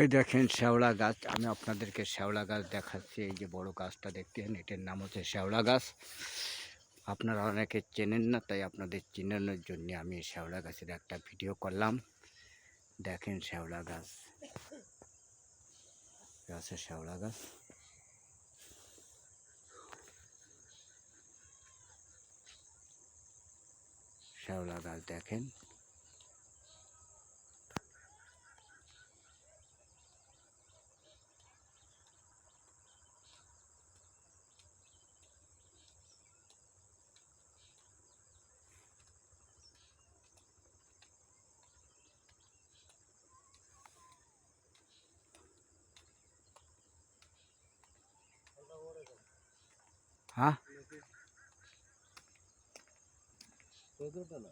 এই দেখেন শ্যাওলা গাছ, আমি আপনাদেরকে শ্যাওলা গাছ দেখাচ্ছি। এই যে বড় গাছটা দেখতেন এটার নাম হচ্ছে শ্যাওলা গাছ। আপনারা অনেকে চেনেন না, তাই আপনাদের চেনানোর জন্য আমি শ্যাওলা গাছের একটা ভিডিও করলাম। দেখেন শ্যাওলা গাছ। গাছের শ্যাওলা গাছ। শ্যাওলা গাছ দেখেন। 啊？多多了。